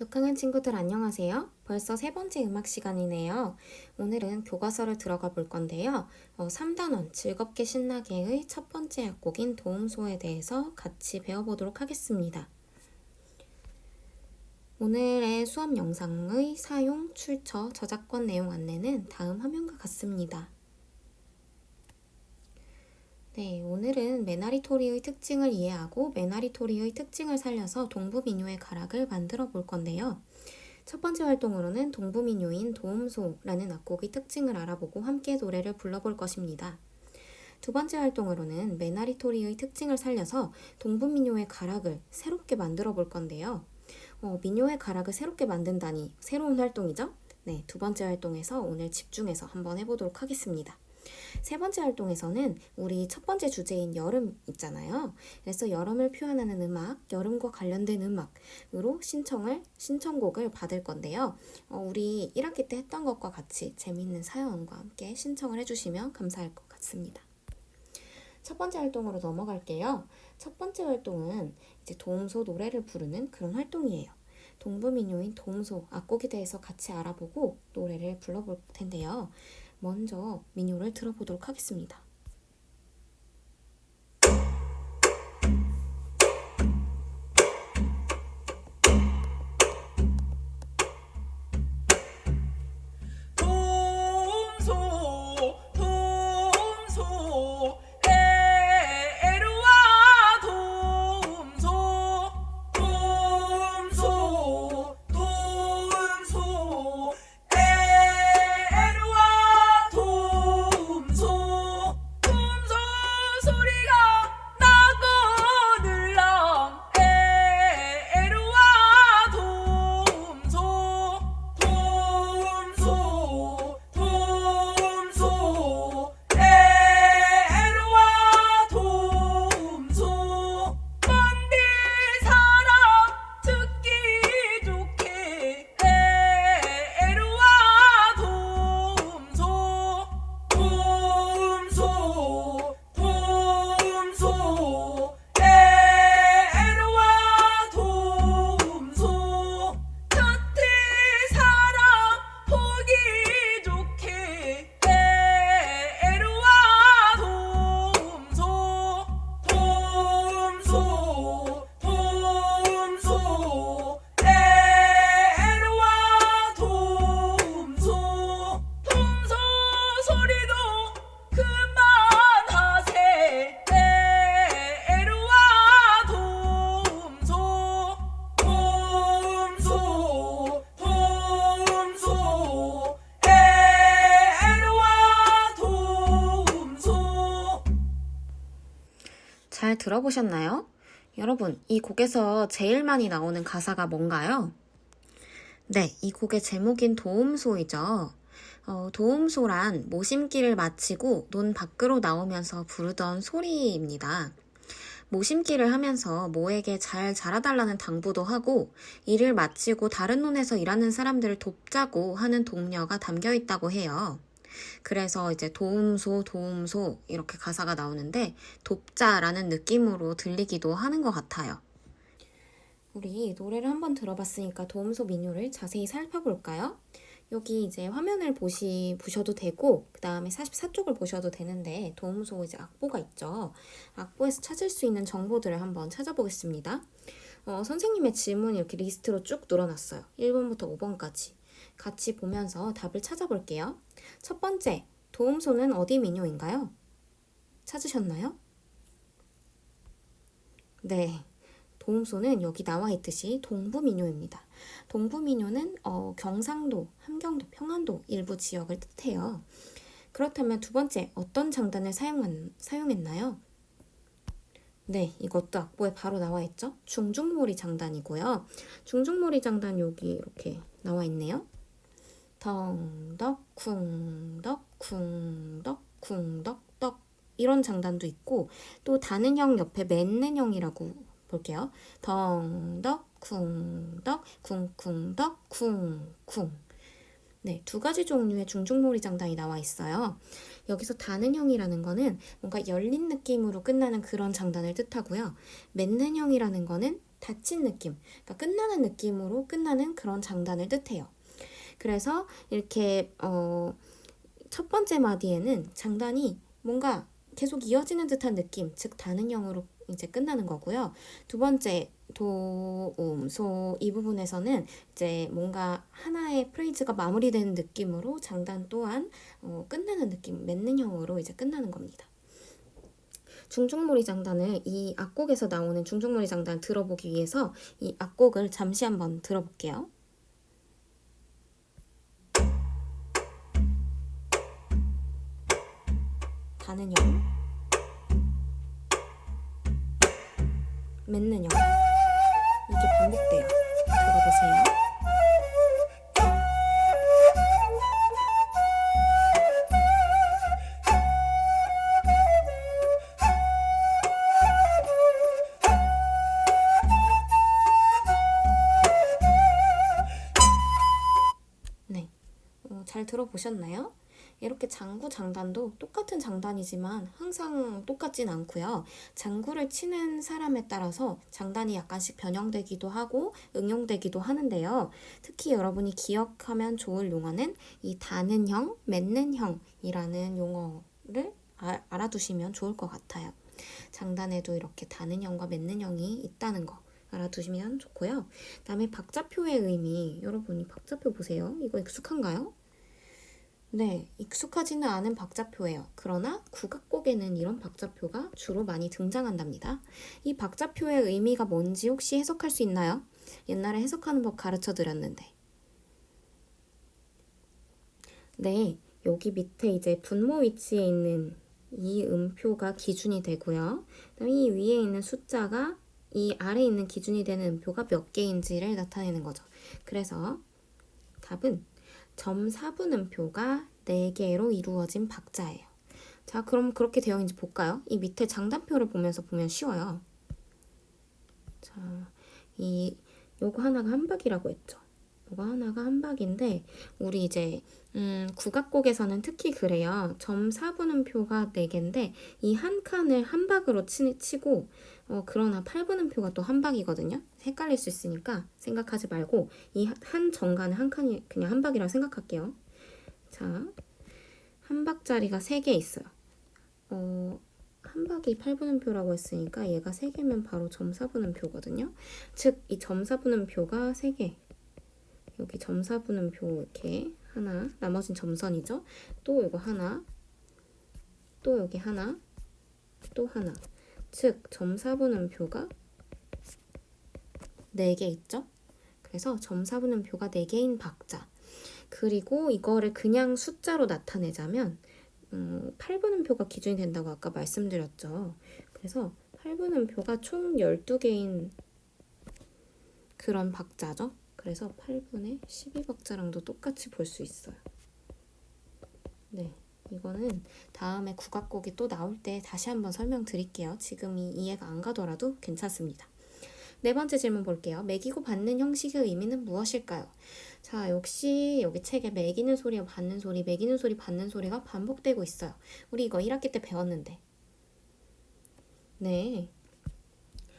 6학년 친구들 안녕하세요. 벌써 세 번째 음악 시간이네요. 오늘은 교과서를 들어가 볼 건데요. 어, 3단원 즐겁게 신나게의 첫 번째 악곡인 도움소에 대해서 같이 배워보도록 하겠습니다. 오늘의 수업 영상의 사용, 출처, 저작권 내용 안내는 다음 화면과 같습니다. 네, 오늘은 메나리토리의 특징을 이해하고 메나리토리의 특징을 살려서 동부민요의 가락을 만들어 볼 건데요. 첫 번째 활동으로는 동부민요인 도움소라는 악곡의 특징을 알아보고 함께 노래를 불러볼 것입니다. 두 번째 활동으로는 메나리토리의 특징을 살려서 동부민요의 가락을 새롭게 만들어 볼 건데요. 어, 민요의 가락을 새롭게 만든다니 새로운 활동이죠? 네, 두 번째 활동에서 오늘 집중해서 한번 해보도록 하겠습니다. 세 번째 활동에서는 우리 첫 번째 주제인 여름 있잖아요. 그래서 여름을 표현하는 음악, 여름과 관련된 음악으로 신청을 신청곡을 받을 건데요. 어, 우리 1학기 때 했던 것과 같이 재미있는 사연과 함께 신청을 해주시면 감사할 것 같습니다. 첫 번째 활동으로 넘어갈게요. 첫 번째 활동은 이제 도움소 노래를 부르는 그런 활동이에요. 동부민요인 도움소 악곡에 대해서 같이 알아보고 노래를 불러볼 텐데요. 먼저 민요를 들어보도록 하겠습니다. 잘 들어보셨나요? 여러분, 이 곡에서 제일 많이 나오는 가사가 뭔가요? 네, 이 곡의 제목인 도움소이죠. 어, 도움소란 모심기를 마치고 논 밖으로 나오면서 부르던 소리입니다. 모심기를 하면서 모에게 잘 자라달라는 당부도 하고 일을 마치고 다른 논에서 일하는 사람들을 돕자고 하는 독려가 담겨 있다고 해요. 그래서 이제 도움소, 도움소 이렇게 가사가 나오는데 돕자라는 느낌으로 들리기도 하는 것 같아요. 우리 노래를 한번 들어봤으니까 도움소 민요를 자세히 살펴볼까요? 여기 이제 화면을 보시, 보셔도 되고, 그 다음에 44쪽을 보셔도 되는데, 도움소 이제 악보가 있죠. 악보에서 찾을 수 있는 정보들을 한번 찾아보겠습니다. 어, 선생님의 질문이 이렇게 리스트로 쭉 늘어났어요. 1번부터 5번까지. 같이 보면서 답을 찾아볼게요. 첫 번째, 도움소는 어디 민요인가요? 찾으셨나요? 네. 도움소는 여기 나와 있듯이 동부민요입니다. 동부민요는 어, 경상도, 함경도, 평안도 일부 지역을 뜻해요. 그렇다면 두 번째, 어떤 장단을 사용한, 사용했나요? 네, 이것도 악보에 바로 나와 있죠? 중중몰이 장단이고요. 중중몰이 장단 여기 이렇게 나와 있네요. 덩덕, 쿵덕, 쿵덕, 쿵덕, 떡 이런 장단도 있고 또 다는 형 옆에 맺는 형이라고 볼게요. 덩덕, 쿵덕, 쿵쿵덕, 쿵쿵 네, 두 가지 종류의 중중몰이 장단이 나와 있어요. 여기서 다는형이라는 거는 뭔가 열린 느낌으로 끝나는 그런 장단을 뜻하고요. 맺는형이라는 거는 닫힌 느낌, 그러니까 끝나는 느낌으로 끝나는 그런 장단을 뜻해요. 그래서 이렇게 어, 첫 번째 마디에는 장단이 뭔가 계속 이어지는 듯한 느낌, 즉 다는형으로 이제 끝나는 거고요. 두 번째 도, 음, 소 이 부분에서는 이제 뭔가 하나의 프레이즈가 마무리되는 느낌으로 장단 또한 어, 끝나는 느낌, 맺는 형으로 이제 끝나는 겁니다. 중중몰이 장단을 이 악곡에서 나오는 중중몰이 장단 들어보기 위해서 이 악곡을 잠시 한번 들어볼게요. 다는 영, 맺는 영 이게 반복돼요. 들어보세요. 네, 어, 잘 들어보셨나요? 이렇게 장구 장단도 똑같은 장단이지만 항상 똑같진 않고요. 장구를 치는 사람에 따라서 장단이 약간씩 변형되기도 하고 응용되기도 하는데요. 특히 여러분이 기억하면 좋을 용어는 이 다는 형, 맺는 형이라는 용어를 아- 알아두시면 좋을 것 같아요. 장단에도 이렇게 다는 형과 맺는 형이 있다는 거 알아두시면 좋고요. 그다음에 박자표의 의미 여러분이 박자표 보세요. 이거 익숙한가요? 네, 익숙하지는 않은 박자표예요. 그러나 국악곡에는 이런 박자표가 주로 많이 등장한답니다. 이 박자표의 의미가 뭔지 혹시 해석할 수 있나요? 옛날에 해석하는 법 가르쳐 드렸는데. 네, 여기 밑에 이제 분모 위치에 있는 이 음표가 기준이 되고요. 이 위에 있는 숫자가 이 아래에 있는 기준이 되는 음표가 몇 개인지를 나타내는 거죠. 그래서 답은 점 4분음표가 4개로 이루어진 박자예요. 자, 그럼 그렇게 되어 있는지 볼까요? 이 밑에 장단표를 보면서 보면 쉬워요. 자, 이 요거 하나가 한 박이라고 했죠. 요거 하나가 한박인데 우리 이제 음, 국악곡에서는 특히 그래요. 점 4분음표가 4개인데 이 한 칸을 한박으로 치, 치고 어, 그러나 8분음표가 또 한박이거든요. 헷갈릴 수 있으니까 생각하지 말고 이 한 정간을 한 칸이 그냥 한박이라고 생각할게요. 자, 한박자리가 3개 있어요. 어, 한박이 8분음표라고 했으니까 얘가 3개면 바로 점 4분음표거든요. 즉, 이 점 4분음표가 3개. 여기 점 4분음표 이렇게 하나, 나머진 점선이죠. 또 이거 하나, 또 여기 하나, 또 하나. 즉, 점 4분음표가 4개 있죠? 그래서 점 4분음표가 4개인 박자. 그리고 이거를 그냥 숫자로 나타내자면 음, 8분음표가 기준이 된다고 아까 말씀드렸죠. 그래서 8분음표가 총 12개인 그런 박자죠. 그래서 8분의 12박자랑도 똑같이 볼 수 있어요. 네. 이거는 다음에 국악곡이 또 나올 때 다시 한번 설명드릴게요. 지금이 이해가 안 가더라도 괜찮습니다. 네 번째 질문 볼게요. 매기고 받는 형식의 의미는 무엇일까요? 자, 역시 여기 책에 매기는 소리와 받는 소리, 매기는 소리, 받는 소리가 반복되고 있어요. 우리 이거 1학기 때 배웠는데. 네.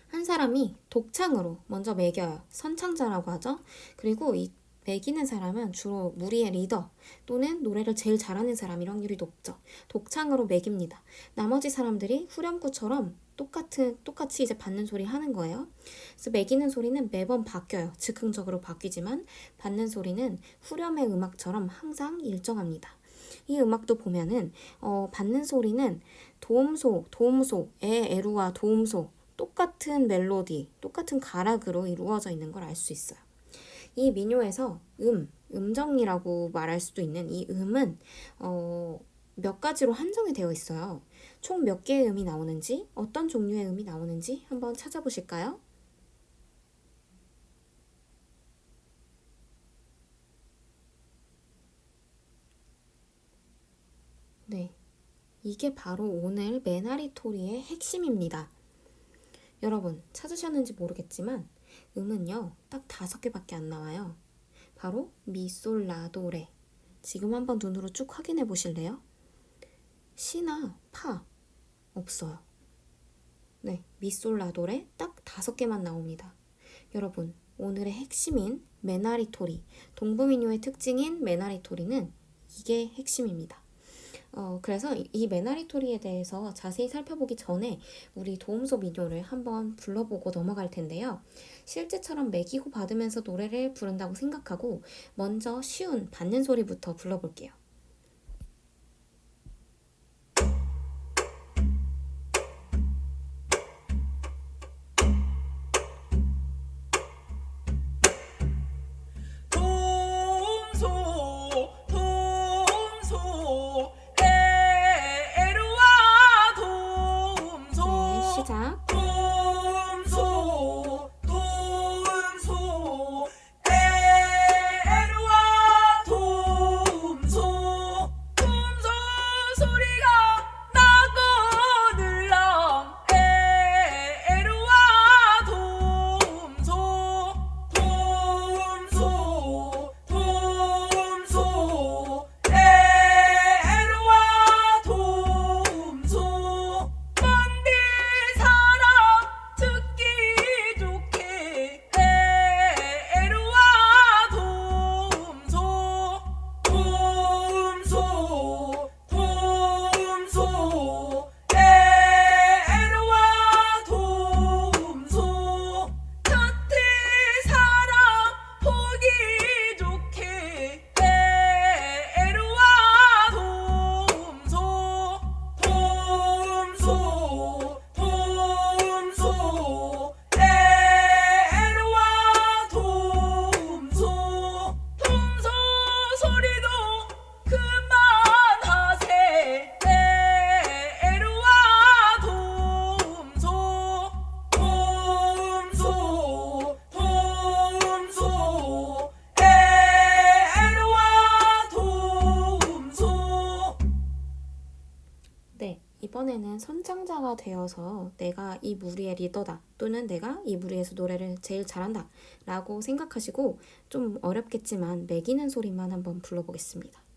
한 사람이 독창으로 먼저 매겨요. 선창자라고 하죠. 그리고 이 매기는 사람은 주로 무리의 리더 또는 노래를 제일 잘하는 사람일 확률이 높죠. 독창으로 매깁니다. 나머지 사람들이 후렴구처럼 똑같은 똑같이 이제 받는 소리 하는 거예요. 그래서 매기는 소리는 매번 바뀌어요. 즉흥적으로 바뀌지만 받는 소리는 후렴의 음악처럼 항상 일정합니다. 이 음악도 보면은 어, 받는 소리는 도움소, 도움소, 에, 에루와 도움소 똑같은 멜로디, 똑같은 가락으로 이루어져 있는 걸 알 수 있어요. 이 민요에서 음, 음정이라고 말할 수도 있는 이 음은 어, 몇 가지로 한정이 되어 있어요. 총 몇 개의 음이 나오는지, 어떤 종류의 음이 나오는지 한번 찾아보실까요? 네. 이게 바로 오늘 메나리토리의 핵심입니다. 여러분, 찾으셨는지 모르겠지만, 음은요, 딱 다섯 개밖에 안 나와요. 바로 미, 솔, 라, 도, 레. 지금 한번 눈으로 쭉 확인해 보실래요? 시나 파 없어요. 네, 미, 솔, 라, 도, 레 딱 다섯 개만 나옵니다. 여러분, 오늘의 핵심인 메나리토리, 동부민요의 특징인 메나리토리는 이게 핵심입니다. 어, 그래서 이- 이 메나리토리에 대해서 자세히 살펴보기 전에 우리 도움소 민요를 한번 불러보고 넘어갈 텐데요. 실제처럼 매기고 받으면서 노래를 부른다고 생각하고 먼저 쉬운 받는 소리부터 불러볼게요. 되어서 내가 이 무리의 리더다 또는 내가 이 무리에서 노래를 제일 잘한다 라고 생각하시고 좀 어렵겠지만 매기는 소리만 한번 불러보겠습니다.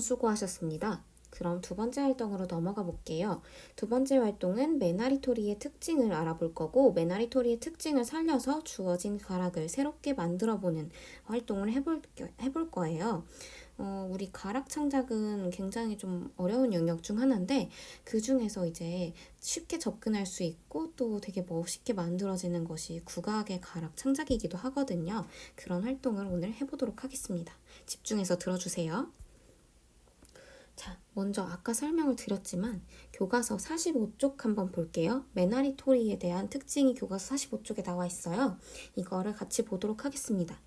수고하셨습니다. 그럼 두 번째 활동으로 넘어가 볼게요. 두 번째 활동은 메나리토리의 특징을 알아볼 거고, 메나리토리의 특징을 살려서 주어진 가락을 새롭게 만들어 보는 활동을 해볼, 해볼 거예요. 어, 우리 가락 창작은 굉장히 좀 어려운 영역 중 하나인데, 그 중에서 이제 쉽게 접근할 수 있고, 또 되게 멋있게 만들어지는 것이 국악의 가락 창작이기도 하거든요. 그런 활동을 오늘 해보도록 하겠습니다. 집중해서 들어주세요. 자, 먼저 아까 설명을 드렸지만 교과서 45쪽 한번 볼게요. 메나리 토리에 대한 특징이 교과서 45쪽에 나와 있어요. 이거를 같이 보도록 하겠습니다.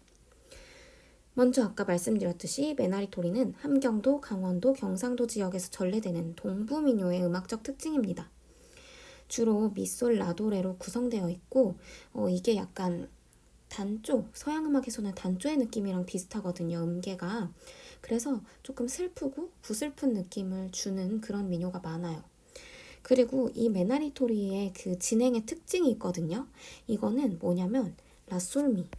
먼저 아까 말씀드렸듯이 메나리토리는 함경도, 강원도, 경상도 지역에서 전래되는 동부민요의 음악적 특징입니다. 주로 미솔 라도레로 구성되어 있고 어, 이게 약간 단조, 서양 음악에서는 단조의 느낌이랑 비슷하거든요. 음계가. 그래서 조금 슬프고 구슬픈 느낌을 주는 그런 민요가 많아요. 그리고 이 메나리토리의 그 진행의 특징이 있거든요. 이거는 뭐냐면 라솔미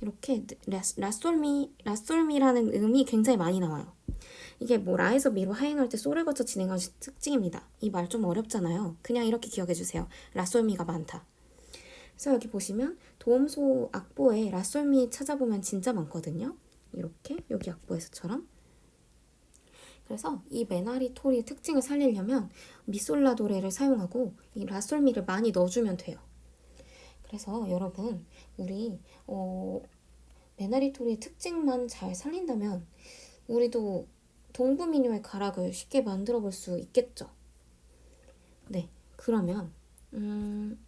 이렇게 라, 라솔미 라솔미라는 음이 굉장히 많이 나와요. 이게 뭐 라에서 미로 하행할 때 솔을 거쳐 진행하는 특징입니다. 이 말 좀 어렵잖아요. 그냥 이렇게 기억해 주세요. 라솔미가 많다. 그래서 여기 보시면 도움소 악보에 라솔미 찾아보면 진짜 많거든요. 이렇게 여기 악보에서처럼. 그래서 이 메나리 토리의 특징을 살리려면 미솔라도레를 사용하고 이 라솔미를 많이 넣어주면 돼요. 그래서 여러분 우리 어, 메나리 토리의 특징만 잘 살린다면 우리도 동부민요의 가락을 쉽게 만들어 볼 수 있겠죠. 네, 그러면 음,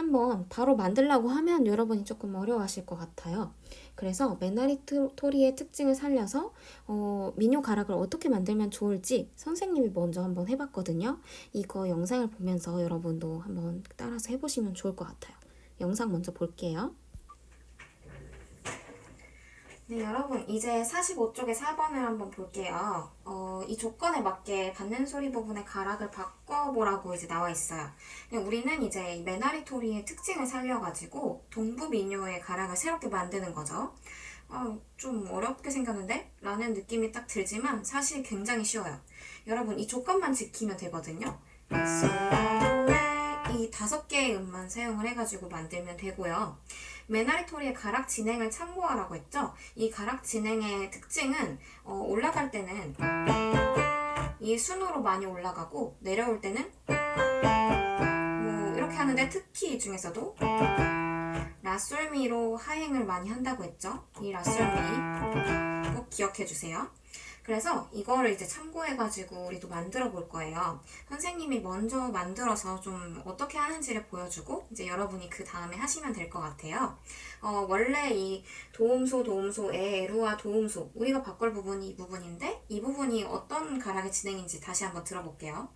한번 바로 만들라고 하면 여러분이 조금 어려워하실 것 같아요. 그래서 메나리토리의 특징을 살려서 어, 민요 가락을 어떻게 만들면 좋을지 선생님이 먼저 한번 해봤거든요. 이거 영상을 보면서 여러분도 한번 따라서 해보시면 좋을 것 같아요. 영상 먼저 볼게요. 네, 여러분 이제 45쪽의 4번을 한번 볼게요. 어, 이 조건에 맞게 받는 소리 부분의 가락을 바꿔보라고 이제 나와 있어요. 우리는 이제 이 메나리토리의 특징을 살려가지고 동부 민요의 가락을 새롭게 만드는 거죠. 어, 좀 어렵게 생겼는데? 라는 느낌이 딱 들지만 사실 굉장히 쉬워요. 여러분 이 조건만 지키면 되거든요. 이 다섯 개의 음만 사용을 해가지고 만들면 되고요. 메나리토리의 가락 진행을 참고하라고 했죠. 이 가락 진행의 특징은 어, 올라갈 때는 이 순으로 많이 올라가고 내려올 때는 뭐 이렇게 하는데 특히 이 중에서도 라솔미로 하행을 많이 한다고 했죠. 이 라솔미 꼭 기억해 주세요. 그래서 이거를 이제 참고해가지고 우리도 만들어 볼 거예요. 선생님이 먼저 만들어서 좀 어떻게 하는지를 보여주고 이제 여러분이 그 다음에 하시면 될 것 같아요. 어, 원래 이 도움소, 도움소, 에, 에루와 도움소 우리가 바꿀 부분이 이 부분인데 이 부분이 어떤 가락의 진행인지 다시 한번 들어볼게요.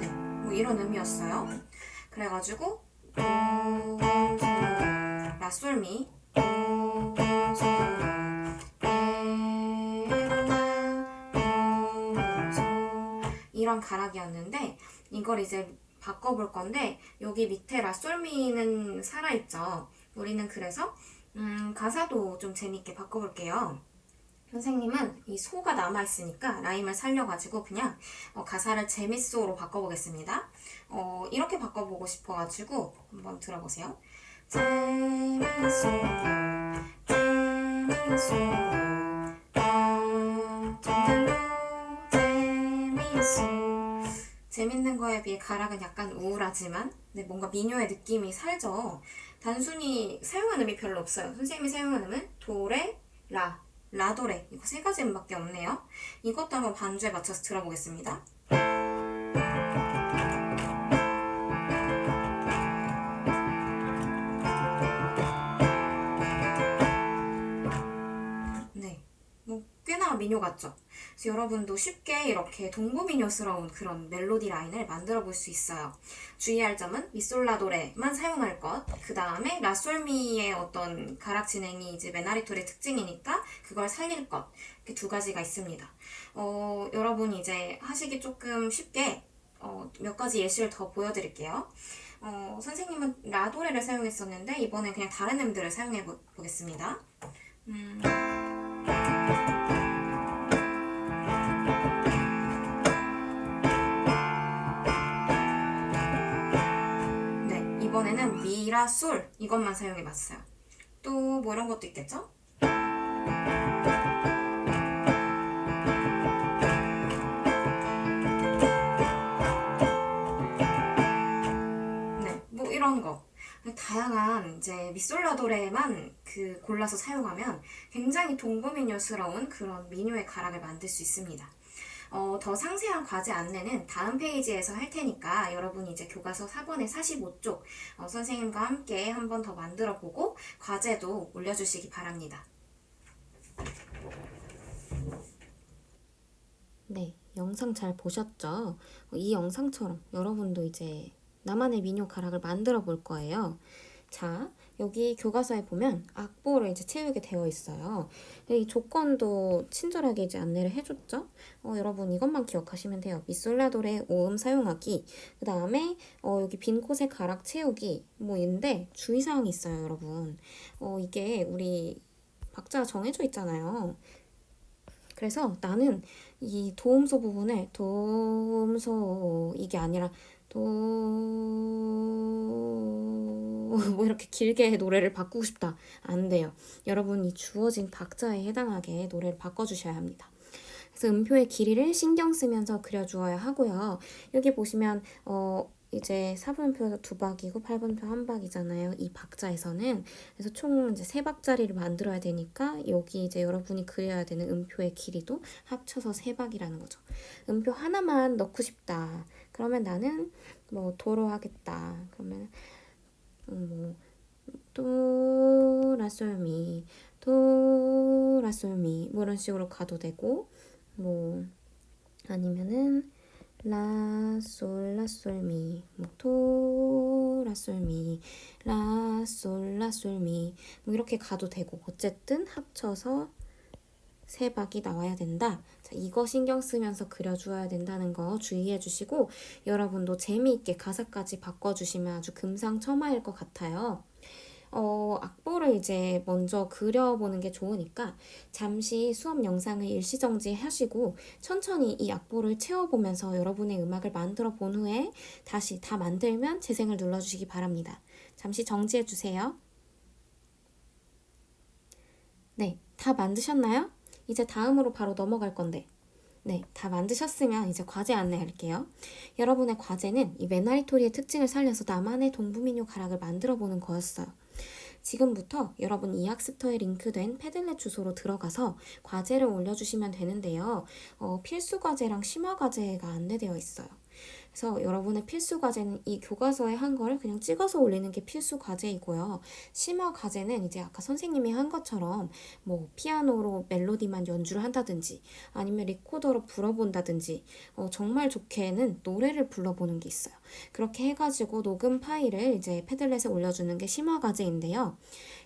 네, 뭐 이런 의미였어요. 그래가지고 라솔미 도소 에루와 도소 이런 가락이었는데 이걸 이제 바꿔볼 건데 여기 밑에 라솔미는 살아있죠. 우리는 그래서 음, 가사도 좀 재밌게 바꿔볼게요. 선생님은 이 소가 남아있으니까 라임을 살려가지고 그냥 어, 가사를 재밌소로 바꿔보겠습니다. 어, 이렇게 바꿔보고 싶어가지고 한번 들어보세요. 재밌소, 재밌소, 재밌소. 재밌는 거에 비해 가락은 약간 우울하지만 네, 뭔가 민요의 느낌이 살죠. 단순히 사용한 음이 별로 없어요. 선생님이 사용한 음은 도레, 라, 라도레 이거 세 가지 음밖에 없네요. 이것도 한번 반주에 맞춰서 들어보겠습니다. 뭐 꽤나 민요 같죠? 그래서 여러분도 쉽게 이렇게 동부민요스러운 그런 멜로디 라인을 만들어 볼 수 있어요. 주의할 점은 미솔라도레만 사용할 것, 그 다음에 라솔미의 어떤 가락 진행이 이제 메나리토의 특징이니까 그걸 살릴 것, 이렇게 두 가지가 있습니다. 어, 여러분 이제 하시기 조금 쉽게 어, 몇 가지 예시를 더 보여드릴게요. 어, 선생님은 라도레를 사용했었는데 이번엔 그냥 다른 음들을 사용해 보, 보겠습니다. 음. 네, 이번에는 미라 솔 이것만 사용해 봤어요. 또 뭐 이런 것도 있겠죠? 다양한 이제 미솔라도레만 그 골라서 사용하면 굉장히 동부민요스러운 그런 민요의 가락을 만들 수 있습니다. 어, 더 상세한 과제 안내는 다음 페이지에서 할 테니까 여러분이 이제 교과서 4번의 45쪽 어, 선생님과 함께 한번 더 만들어 보고 과제도 올려주시기 바랍니다. 네, 영상 잘 보셨죠? 어, 이 영상처럼 여러분도 이제 나만의 민요 가락을 만들어 볼 거예요. 자, 여기 교과서에 보면 악보를 이제 채우게 되어 있어요. 이 조건도 친절하게 이제 안내를 해줬죠. 어, 여러분 이것만 기억하시면 돼요. 미솔라도레 오음 사용하기. 그 다음에 어, 여기 빈 곳에 가락 채우기. 뭐 인데 주의사항이 있어요, 여러분. 어, 이게 우리 박자가 정해져 있잖아요. 그래서 나는 이 도움소 부분을 도움소 이게 아니라 도뭐 이렇게 길게 노래를 바꾸고 싶다 안 돼요. 여러분 이 주어진 박자에 해당하게 노래를 바꿔주셔야 합니다. 그래서 음표의 길이를 신경 쓰면서 그려주어야 하고요. 여기 보시면 어 이제 4분음표가 두 박이고 8분음표 한 박이잖아요. 이 박자에서는 그래서 총 이제 세 박자리를 만들어야 되니까 여기 이제 여러분이 그려야 되는 음표의 길이도 합쳐서 세 박이라는 거죠. 음표 하나만 넣고 싶다. 그러면 나는 뭐 도로 하겠다. 그러면 음, 뭐 도라솔미 도라솔미 뭐 이런 식으로 가도 되고 뭐 아니면은 라솔 라솔미 뭐 도 라솔미 라솔 라솔미 뭐 이렇게 가도 되고 어쨌든 합쳐서 세 박이 나와야 된다. 자, 이거 신경 쓰면서 그려주어야 된다는 거 주의해 주시고 여러분도 재미있게 가사까지 바꿔주시면 아주 금상첨화일 것 같아요. 어, 악보를 이제 먼저 그려보는 게 좋으니까 잠시 수업 영상을 일시정지 하시고 천천히 이 악보를 채워보면서 여러분의 음악을 만들어 본 후에 다시 다 만들면 재생을 눌러주시기 바랍니다. 잠시 정지해 주세요. 네, 다 만드셨나요? 이제 다음으로 바로 넘어갈 건데. 네, 다 만드셨으면 이제 과제 안내할게요. 여러분의 과제는 이 메나리토리의 특징을 살려서 나만의 동부민요 가락을 만들어 보는 거였어요. 지금부터 여러분 이 학습터에 링크된 패들렛 주소로 들어가서 과제를 올려주시면 되는데요. 어, 필수 과제랑 심화 과제가 안내되어 있어요. 그래서 여러분의 필수 과제는 이 교과서에 한 거를 그냥 찍어서 올리는 게 필수 과제이고요. 심화 과제는 이제 아까 선생님이 한 것처럼 뭐 피아노로 멜로디만 연주를 한다든지 아니면 리코더로 불어본다든지 어, 정말 좋게는 노래를 불러보는 게 있어요. 그렇게 해가지고 녹음 파일을 이제 패들렛에 올려주는 게 심화 과제인데요.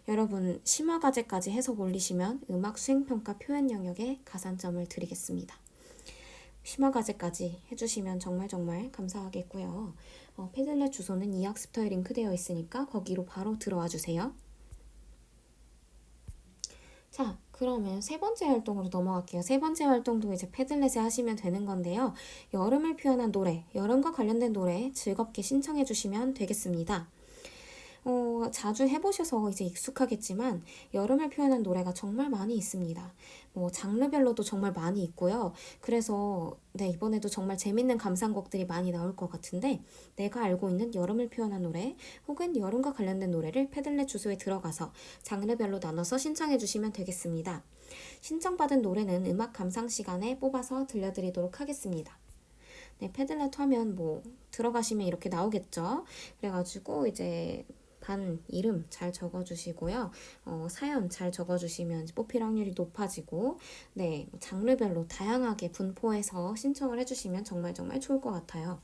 여러분 심화 과제까지 해서 올리시면 음악 수행평가 표현 영역에 가산점을 드리겠습니다. 심화 과제까지 해주시면 정말 정말 감사하겠고요. 어, 패들렛 주소는 이 학습터에 링크되어 있으니까 거기로 바로 들어와 주세요. 자, 그러면 세 번째 활동으로 넘어갈게요. 세 번째 활동도 이제 패들렛에 하시면 되는 건데요. 여름을 표현한 노래, 여름과 관련된 노래 즐겁게 신청해 주시면 되겠습니다. 어, 자주 해보셔서 이제 익숙하겠지만 여름을 표현한 노래가 정말 많이 있습니다. 뭐 장르별로도 정말 많이 있고요. 그래서 네, 이번에도 정말 재밌는 감상곡들이 많이 나올 것 같은데 내가 알고 있는 여름을 표현한 노래 혹은 여름과 관련된 노래를 패들렛 주소에 들어가서 장르별로 나눠서 신청해 주시면 되겠습니다. 신청받은 노래는 음악 감상 시간에 뽑아서 들려드리도록 하겠습니다. 네, 패들렛 화면 뭐 들어가시면 이렇게 나오겠죠. 그래가지고 이제 반 이름 잘 적어주시고요. 어, 사연 잘 적어주시면 뽑힐 확률이 높아지고, 네, 장르별로 다양하게 분포해서 신청을 해주시면 정말 정말 좋을 것 같아요.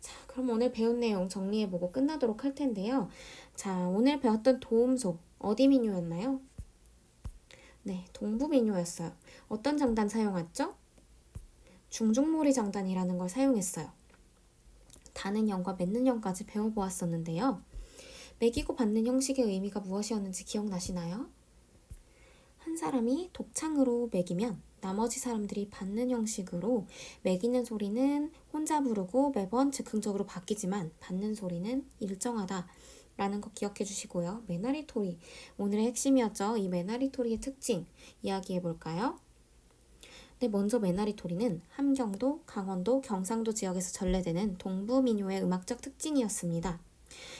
자, 그럼 오늘 배운 내용 정리해보고 끝나도록 할 텐데요. 자, 오늘 배웠던 도움소, 어디 민요였나요? 네, 동부 민요였어요. 어떤 장단 사용했죠? 중중몰이 장단이라는 걸 사용했어요. 다는 형과 맺는 형까지 배워보았었는데요. 매기고 받는 형식의 의미가 무엇이었는지 기억나시나요? 한 사람이 독창으로 매기면 나머지 사람들이 받는 형식으로 매기는 소리는 혼자 부르고 매번 즉흥적으로 바뀌지만 받는 소리는 일정하다. 라는 거 기억해 주시고요. 메나리토리. 오늘의 핵심이었죠. 이 메나리토리의 특징 이야기해 볼까요? 네, 먼저 메나리 토리는 함경도, 강원도, 경상도 지역에서 전래되는 동부 민요의 음악적 특징이었습니다.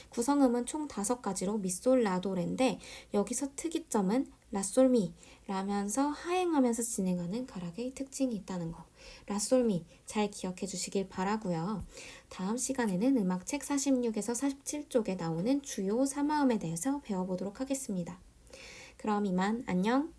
구성음은 총 다섯 가지로 미솔 라도레인데 여기서 특이점은 라솔미 라면서 하행하면서 진행하는 가락의 특징이 있다는 거. 라솔미 잘 기억해 주시길 바라고요. 다음 시간에는 음악책 46에서 47쪽에 나오는 주요 3화음에 대해서 배워보도록 하겠습니다. 그럼 이만 안녕.